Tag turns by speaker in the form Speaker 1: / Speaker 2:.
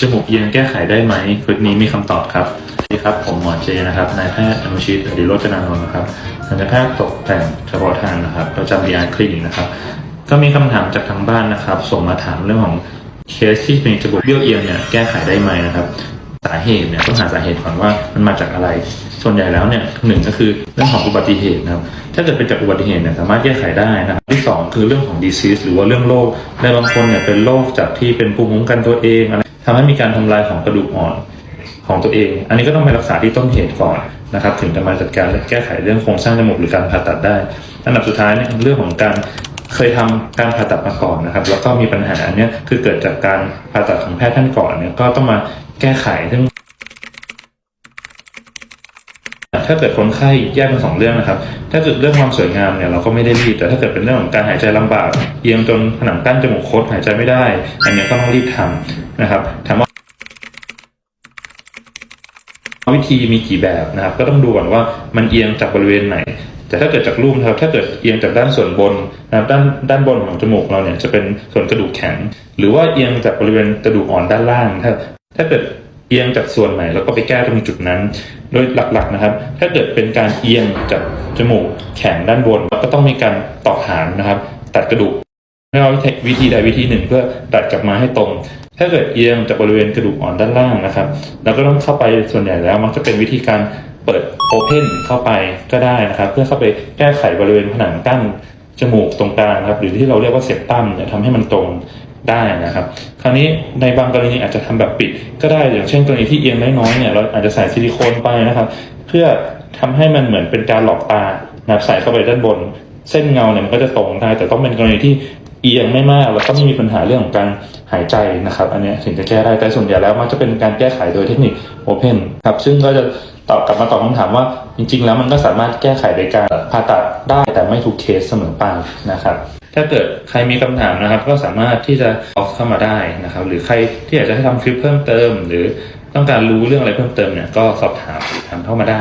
Speaker 1: จมูกเอียงแก้ไขได้ไหมคลิปนี้มีคำตอบครับสวัสดีครับ ผมหมอเจนะครับนายแพทย์อนุชิตอดิโรจนานนท์นะครับทันตแพทย์ตกแต่งเฉพาะทางนะครับประจำดีอาร์คลินิกนะครับ ก็มีคำถามจากทางบ้านนะครับ ส่งมาถามเรื่องของเคสที่เป็นจมูกเบี้ยวเอียงเนี่ยแก้ไขได้ไหมนะครับสาเหตุเนี่ยต้องหาสาเหตุก่อนว่ามันมาจากอะไร ส่วนใหญ่แล้วเนี่ยหนึ่งก็คือเรื่องของอุบัติเหตุนะครับ ถ้าเกิดเป็นจากอุบัติเหตุเนี่ยสามารถแก้ไขได้นะครับที่สองคือเรื่องของ disease หรือว่าเรื่องโรคในบางคนเนี่ยเป็นโรคจากที่เป็นภูมิคุ้มกันตัวเองอะไร ทำให้มีการทำลายของกระดูกอ่อนของตัวเอง อันนี้ก็ต้องไปรักษาที่ต้นเหตุก่อนนะครับ ถึงจะมาจัดการและแก้ไขเรื่องโครงสร้างจมูกหรือการผ่าตัดได้ อันดับสุดท้ายเนี่ยเรื่องของการเคยทำการผ่าตัดมาก่อนนะครับ แล้วก็มีปัญหาเนี่ยคือเกิดจากการผ่าตัดของแพทย์ท่านก่อนเนี่ยก็ต้องมาแก้ไขซึ่งถ้าเกิดคนไข้แยกเป็นสองเรื่องนะครับ ถ้าเกิดเรื่องความสวยงามเนี่ยเราก็ไม่ได้รีบ แต่ถ้าเกิดเป็นเรื่องของการหายใจลำบาก เอียงจนผนังกั้นจมูกคดหายใจไม่ได้ อันนี้ก็ต้องรีบทำ นะครับถามว่าวิธีมีกี่แบบนะครับ ก็ต้องดูก่อนว่ามันเอียงจากบริเวณไหน แต่ถ้าเกิดจากรูปนะครับถ้าเกิดเอียงจากด้านส่วนบนนะครับด้านด้านบนของจมูกเราเนี่ยจะเป็นส่วนกระดูกแข็ง หรือว่าเอียงจากบริเวณกระดูกอ่อนด้านล่าง ถ้าถ้าเกิดเอียงจากส่วนไหนแล้วก็ไปแก้ตรงจุดนั้น โดยหลักๆนะครับ ถ้าเกิดเป็นการเอียงจากจมูกแข็งด้านบนก็ต้องมีการตอกหางนะครับ ตัดกระดูกไม่ว่าวิธีใดวิธีหนึ่งเพื่อดัดกลับมาให้ตรง ถ้าเกิดเอียงจากบริเวณกระดูกอ่อนด้านล่างนะครับแล้วก็ต้องเข้าไปส่วนใหญ่แล้ว มักจะเป็นวิธีการเปิดโอเพนเข้าไปก็ได้นะครับ เพื่อเข้าไปแก้ไขบริเวณผนังกั้นจมูกตรงกลางครับ หรือที่เราเรียกว่าเซปตัมเนี่ยทำให้มันตรงได้นะครับ คราวนี้ในบางกรณีอาจจะทำแบบปิดก็ได้อย่างเช่นกรณีที่เอียงน้อยๆเนี่ยเราอาจจะใส่ซิลิโคนไปนะครับ เพื่อทำให้มันเหมือนเป็นการหลอกตานะครับใส่เข้าไปด้านบน เส้นเงาเนี่ยมันก็จะตรงได้แต่ต้องเป็นกรณีที่เอียงไม่มากแล้วก็ไม่มีปัญหาเรื่องของการ หายใจนะครับ อันนี้ถึงจะแก้ได้แต่ส่วนใหญ่แล้วมักจะเป็นการแก้ไขโดยเทคนิค Open ครับซึ่งก็จะตอบกลับมาตอบคำถามว่าจริง ๆ แล้วมันก็สามารถแก้ไขโดยการผ่าตัดได้แต่ไม่ทุกเคสเสมอไปนะครับ ถ้าเกิดใครมีคำถามนะครับ ก็สามารถที่จะออกเข้ามาได้นะครับ หรือใครที่อยากจะให้ทำคลิปเพิ่มเติม หรือต้องการรู้เรื่องอะไรเพิ่มเติมเนี่ยก็สอบถามถามเข้ามาได้